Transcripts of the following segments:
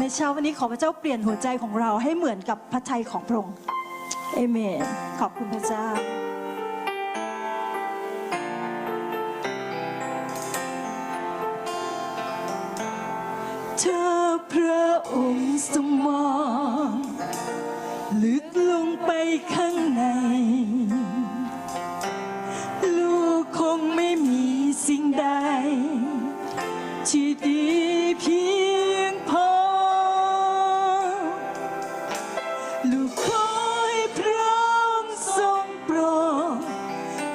ในเช้าวันนี้ขอพระเจ้าเปลี่ยนหัวใจของเราให้เหมือนกับพระทัยของพระองค์เอเมน ขอบคุณพระเจ้าเธอพระองค์สมองลึกลงไปข้างใน ลูกคงไม่มีสิ่งใด ที่ดีเพียง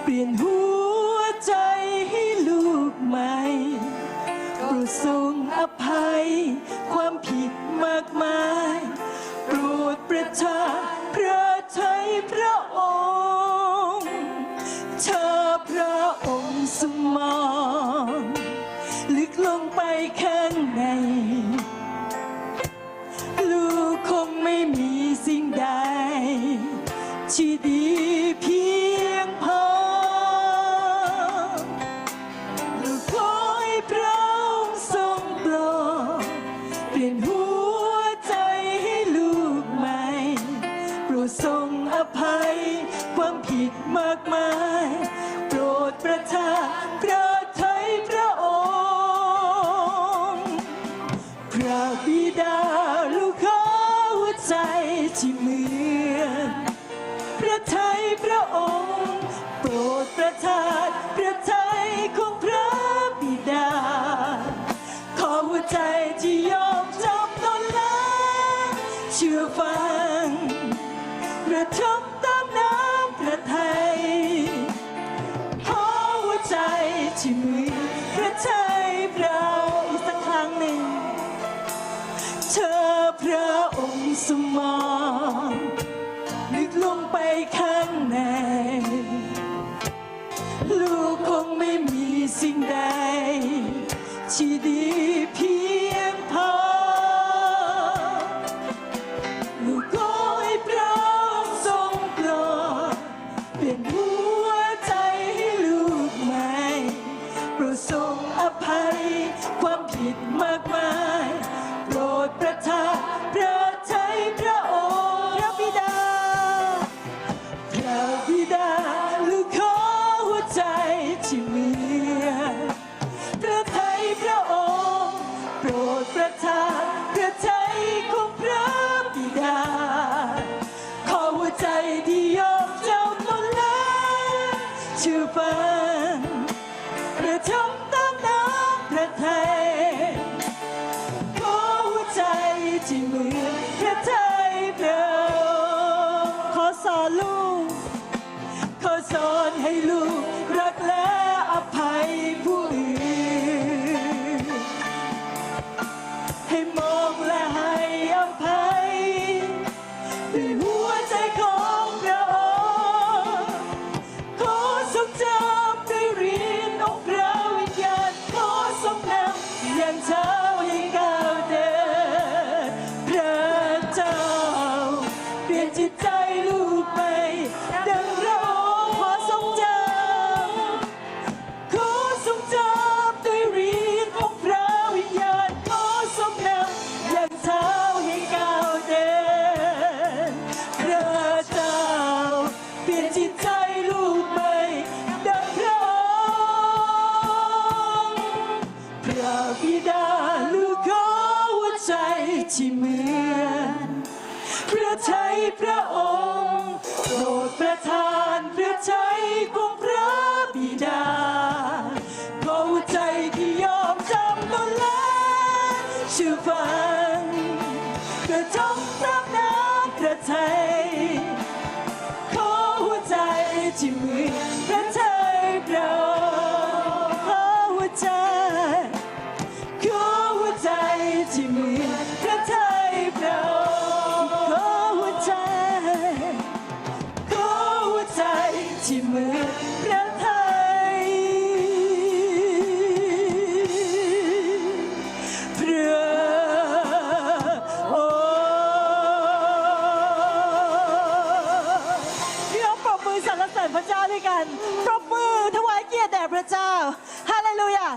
เปลี่ยนหัวใจให้ลูกใหม่โปรดทรงอภัย ความผิดมากมาย โปรดประทานพระทัยพระองค์เธอพระองค์สมองลึกลงไปข้างใน ลูกคงไม่มีสิ่งใดที่ดี มากมาย โปรดประทานพระไทยพระองค์ พระบิดาลูกขอหัวใจที่เหมือนพระไทยพระองค์ โปรดประทานพระไทยของพระบิดา ขอหัวใจที่ยอมจำนนและเชื่อฟังกระท ที่มือพระทัยเราอีกสักครั้งหนึ่ง เธอพระองค์สมองลึกลงไปข้างใน ลูกคงไม่มีสิ่งใด ที่ดีเพีย เชื่อฟั ที่เหมือนพระทัยพระองค์โปรดประทานพระทัยของพระบิดาขอหัวใจที่ยอมจำนนและเชื่อฟังกระทำตามน้ำพระทัยขอหัวใจที่เหมือนพระทัยเราขอหัวใจขอหัวใจที่เหมือน พระเจ้าด้วยกันปรบมือถวายเกียรติแด่พระเจ้าฮาเลลูยา